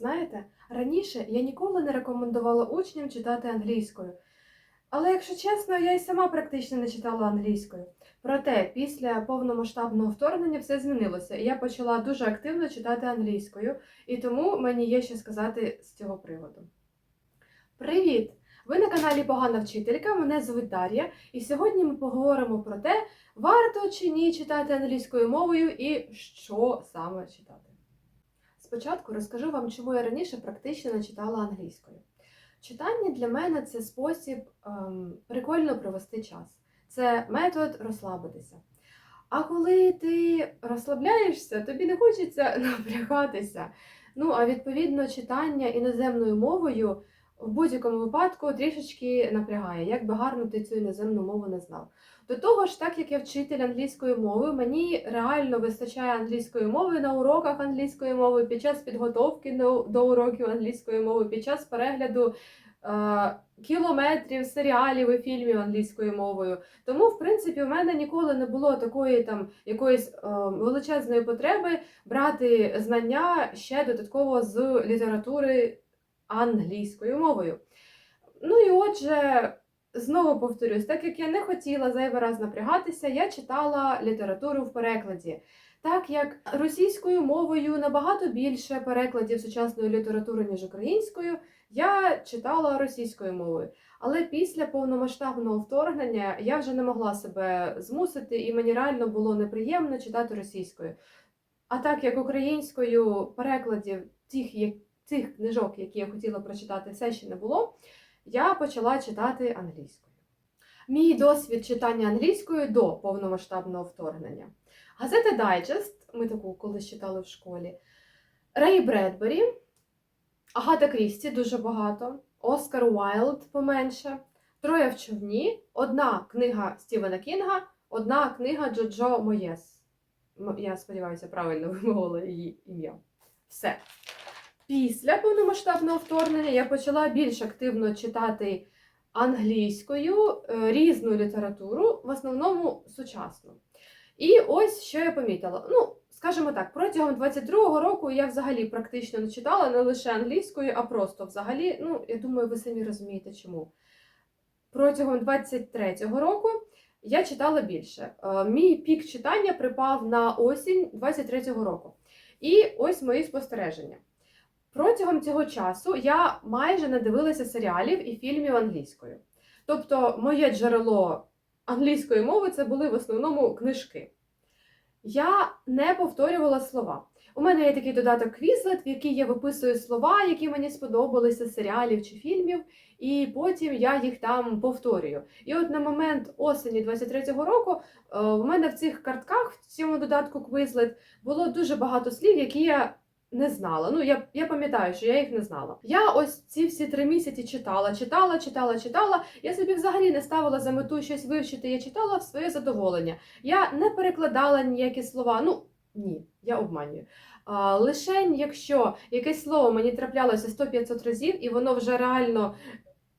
Знаєте, раніше я ніколи не рекомендувала учням читати англійською. Але, якщо чесно, я й сама практично не читала англійською. Проте, після повномасштабного вторгнення все змінилося, і я почала дуже активно читати англійською, і тому мені є що сказати з цього приводу. Привіт! Ви на каналі Погана вчителька, мене звуть Дар'я, і сьогодні ми поговоримо про те, варто чи ні читати англійською мовою і що саме читати. Спочатку розкажу вам, чому я раніше практично не читала англійською. Читання для мене це спосіб ем, прикольно провести час, це метод розслабитися. А коли ти розслабляєшся, тобі не хочеться напрягатися. Ну, а відповідно, читання іноземною мовою в будь-якому випадку трішечки напрягає, як би гарно ти цю іноземну мову не знав. До того ж, так як я вчитель англійської мови, мені реально вистачає англійської мови на уроках англійської мови, під час підготовки до, уроків англійської мови, під час перегляду е, кілометрів серіалів і фільмів англійською мовою. Тому, в принципі, в мене ніколи не було такої там якоїсь е, величезної потреби брати знання ще додатково з літератури англійською мовою. Ну і отже, знову повторюсь, так як я не хотіла зайвий раз напрягатися, я читала літературу в перекладі. Так як російською мовою набагато більше перекладів сучасної літератури, ніж українською, я читала російською мовою. Але після повномасштабного вторгнення я вже не могла себе змусити, і мені реально було неприємно читати російською. А так як українською перекладів тих, як- цих книжок, які я хотіла прочитати, все ще не було, я почала читати англійською. Мій досвід читання англійською до повномасштабного вторгнення. Газета Дайджест, ми таку колись читали в школі. Рей Бредбері, Агата Крісті дуже багато, Оскар Уайлд поменше, Троє в човні, одна книга Стівена Кінга, одна книга Джоджо Моєс. Я сподіваюся, правильно вимовила її ім'я. Все. Після повномасштабного вторгнення я почала більш активно читати англійською е, різну літературу, в основному сучасну. І ось що я помітила. Ну, скажімо так, протягом 22-го року я взагалі практично не читала не лише англійською, а просто взагалі. Ну, я думаю, ви самі розумієте чому. Протягом 23-го року я читала більше. Е, Мій пік читання припав на осінь 23-го року. І ось мої спостереження. Протягом цього часу я майже не дивилася серіалів і фільмів англійською. Тобто, моє джерело англійської мови це були в основному книжки. Я не повторювала слова. У мене є такий додаток Quizlet, в який я виписую слова, які мені сподобалися серіалів чи фільмів, і потім я їх там повторюю. І от на момент осені 23-го року е, в мене в цих картках, в цьому додатку Quizlet, було дуже багато слів, які я не знала. Ну, я, я пам'ятаю, що я їх не знала. Я ось ці всі три місяці читала, читала, читала, читала. Я собі взагалі не ставила за мету щось вивчити. Я читала в своє задоволення. Я не перекладала ніякі слова. Ну ні, я обманюю. А, лишень, якщо якесь слово мені траплялося 100-500 разів, і воно вже реально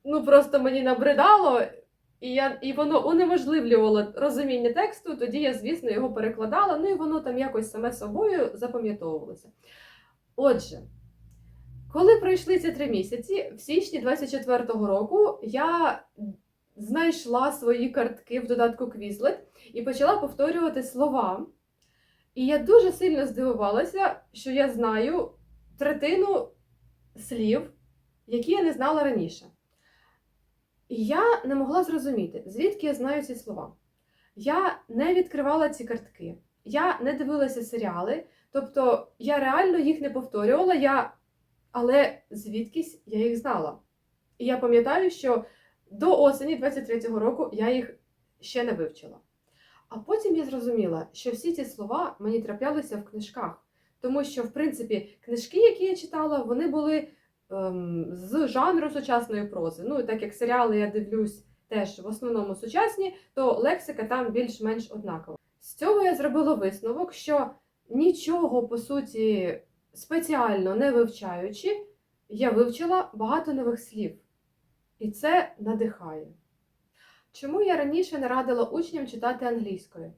ну просто мені набридало. І я і воно унеможливлювало розуміння тексту, тоді я, звісно, його перекладала, ну і воно там якось саме собою запам'ятовувалося. Отже, коли пройшли ці три місяці, в січні 24-го року я знайшла свої картки в додатку Quizlet і почала повторювати слова. І я дуже сильно здивувалася, що я знаю третину слів, які я не знала раніше. І я не могла зрозуміти, звідки я знаю ці слова. Я не відкривала ці картки, я не дивилася серіали, тобто я реально їх не повторювала, я... але звідкись я їх знала. І я пам'ятаю, що до осені 23-го року я їх ще не вивчила. А потім я зрозуміла, що всі ці слова мені траплялися в книжках, тому що, в принципі, книжки, які я читала, вони були ем, з жанру сучасної прози. Ну, так як серіали я дивлюсь теж в основному сучасні, то лексика там більш-менш однакова. З цього я зробила висновок, що нічого по суті спеціально не вивчаючи, я вивчила багато нових слів. І це надихає. Чому я раніше не радила учням читати англійською?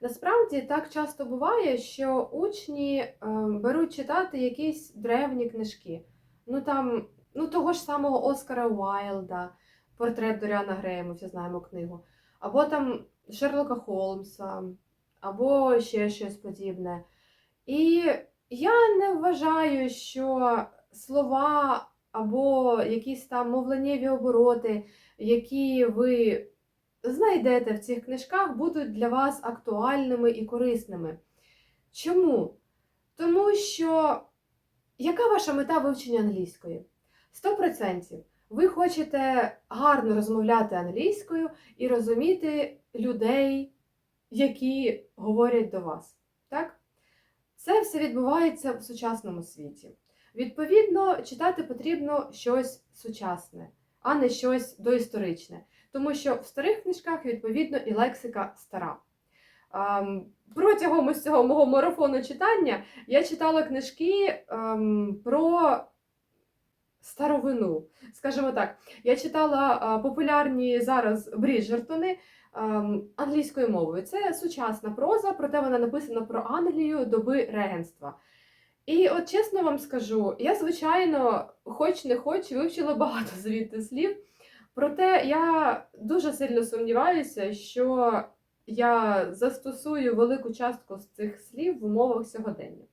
Насправді так часто буває, що учні е, беруть читати якісь древні книжки. Ну там, ну того ж самого Оскара Уайлда, портрет Доріана Грея, ми всі знаємо книгу, або там Шерлока Холмса, або ще щось подібне. І я не вважаю, що слова або якісь там мовленнєві обороти, які ви знайдете в цих книжках, будуть для вас актуальними і корисними. Чому? Тому що яка ваша мета вивчення англійської? 100%. Ви хочете гарно розмовляти англійською і розуміти людей, які говорять до вас. Так? Це все відбувається в сучасному світі. Відповідно, читати потрібно щось сучасне, а не щось доісторичне. Тому що в старих книжках, відповідно, і лексика стара. Ем, Протягом ось цього мого марафону читання я читала книжки ем, про старовину. Скажімо так, я читала популярні зараз Бріджертони англійською мовою. Це сучасна проза, проте вона написана про Англію доби регенства. І от чесно вам скажу, я, звичайно, хоч не хоч, вивчила багато звідти слів. Проте я дуже сильно сумніваюся, що я застосую велику частку з цих слів в умовах сьогодення.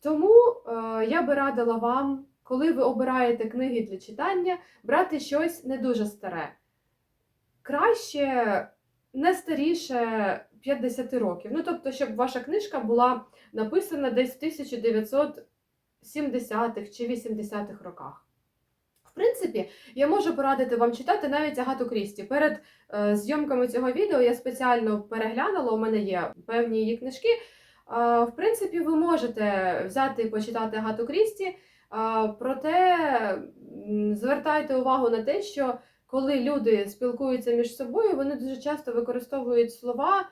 Тому е, я би радила вам, коли ви обираєте книги для читання, брати щось не дуже старе. Краще не старіше 50 років. Ну, тобто, щоб ваша книжка була написана десь в 1970-х чи 80-х роках. В принципі, я можу порадити вам читати навіть Агату Крісті. Перед е, зйомками цього відео я спеціально переглянула, у мене є певні її книжки. Е, в принципі, ви можете взяти і почитати Агату Крісті, проте звертайте увагу на те, що коли люди спілкуються між собою, вони дуже часто використовують слова,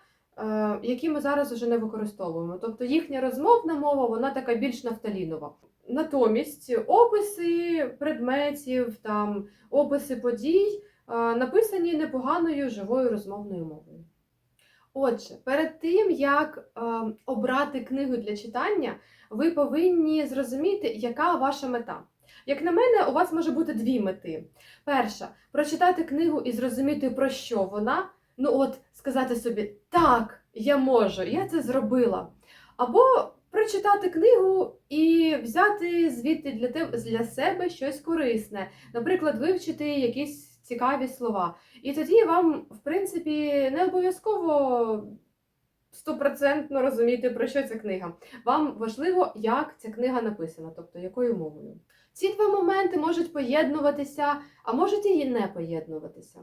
які ми зараз вже не використовуємо. Тобто їхня розмовна мова, вона така більш нафталінова. Натомість описи предметів, там, описи подій написані непоганою живою розмовною мовою. Отже, перед тим, як е, обрати книгу для читання, ви повинні зрозуміти, яка ваша мета. Як на мене, у вас може бути дві мети. Перша прочитати книгу і зрозуміти, про що вона. Ну, от, сказати собі, так, я можу, я це зробила. Або прочитати книгу і взяти звідти для тебе для себе щось корисне, наприклад, вивчити якісь цікаві слова. І тоді вам, в принципі, не обов'язково стопроцентно розуміти, про що ця книга. Вам важливо, як ця книга написана, тобто якою мовою. Ці два моменти можуть поєднуватися, а можуть і не поєднуватися.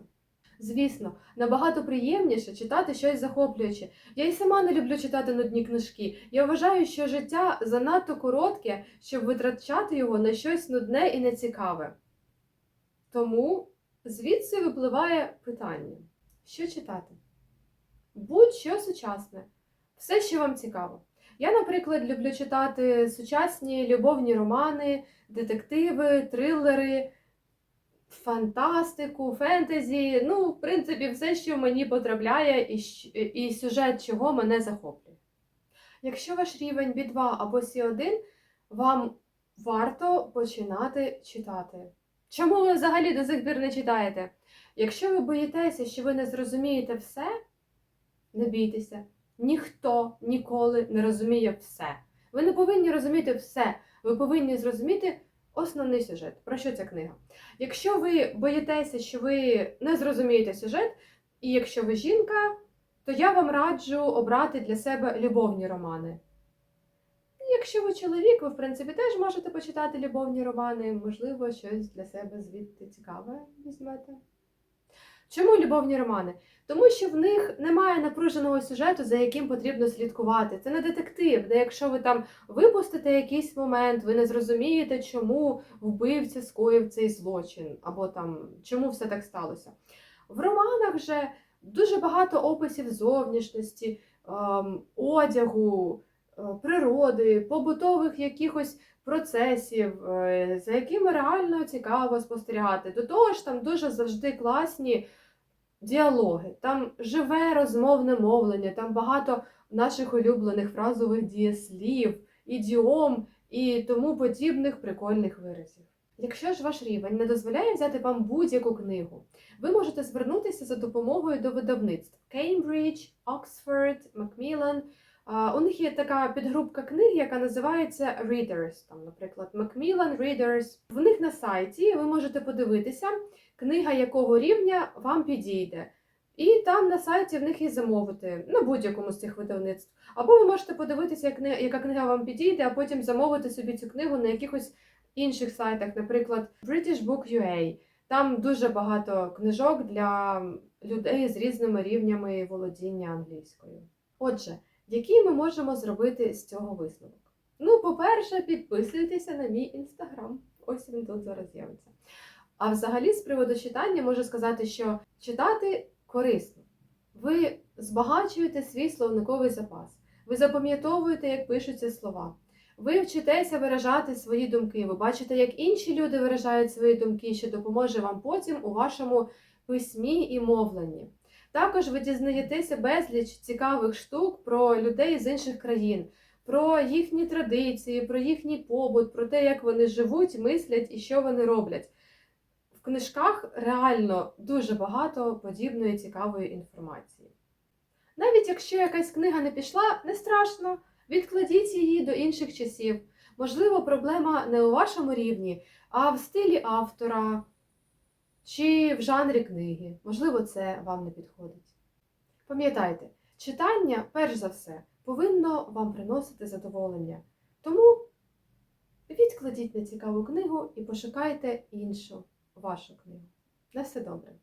Звісно, набагато приємніше читати щось захоплююче. Я й сама не люблю читати нудні книжки. Я вважаю, що життя занадто коротке, щоб витрачати його на щось нудне і нецікаве. Тому звідси випливає питання: що читати? Будь-що сучасне, все, що вам цікаво. Я, наприклад, люблю читати сучасні любовні романи, детективи, трилери фантастику, фентезі, ну, в принципі, все, що мені потрапляє, і, і сюжет чого мене захоплює. Якщо ваш рівень B2 або C1, вам варто починати читати. Чому ви взагалі до сих пір не читаєте? Якщо ви боїтеся, що ви не зрозумієте все, не бійтеся. Ніхто ніколи не розуміє все. Ви не повинні розуміти все. Ви повинні зрозуміти основний сюжет. Про що ця книга? Якщо ви боїтеся, що ви не зрозумієте сюжет, і якщо ви жінка, то я вам раджу обрати для себе любовні романи. Якщо ви чоловік, ви в принципі теж можете почитати любовні романи, можливо, щось для себе звідти цікаве візьмете. Чому любовні романи? Тому що в них немає напруженого сюжету, за яким потрібно слідкувати. Це не детектив, де якщо ви там випустите якийсь момент, ви не зрозумієте, чому вбивця скоїв цей злочин, або там чому все так сталося. В романах же дуже багато описів зовнішності, ем, одягу, природи, побутових якихось процесів, е, за якими реально цікаво спостерігати. До того ж, там дуже завжди класні діалоги, там живе розмовне мовлення, там багато наших улюблених фразових дієслів, ідіом і тому подібних прикольних виразів. Якщо ж ваш рівень не дозволяє взяти вам будь-яку книгу, ви можете звернутися за допомогою до видавництв Cambridge, Oxford, Macmillan. У них є така підгрупка книг, яка називається Readers. Там, наприклад, Macmillan Readers. В них на сайті ви можете подивитися, книга якого рівня вам підійде. І там на сайті в них і замовити на будь-якому з цих видавництв. Або ви можете подивитися, яка книга вам підійде, а потім замовити собі цю книгу на якихось інших сайтах, наприклад, British Book UA. Там дуже багато книжок для людей з різними рівнями володіння англійською. Отже, який ми можемо зробити з цього висновок? Ну, по-перше, підписуйтеся на мій інстаграм. Ось він тут зараз з'явиться. А взагалі, з приводу читання, можу сказати, що читати корисно. Ви збагачуєте свій словниковий запас, ви запам'ятовуєте, як пишуться слова. Ви вчитеся виражати свої думки, ви бачите, як інші люди виражають свої думки, що допоможе вам потім у вашому письмі і мовленні. Також ви дізнаєтеся безліч цікавих штук про людей з інших країн, про їхні традиції, про їхній побут, про те, як вони живуть, мислять і що вони роблять. В книжках реально дуже багато подібної цікавої інформації. Навіть якщо якась книга не пішла, не страшно, відкладіть її до інших часів. Можливо, проблема не у вашому рівні, а в стилі автора чи в жанрі книги. Можливо, це вам не підходить. Пам'ятайте, читання, перш за все, повинно вам приносити задоволення. Тому відкладіть нецікаву книгу і пошукайте іншу вашу книгу. На все добре!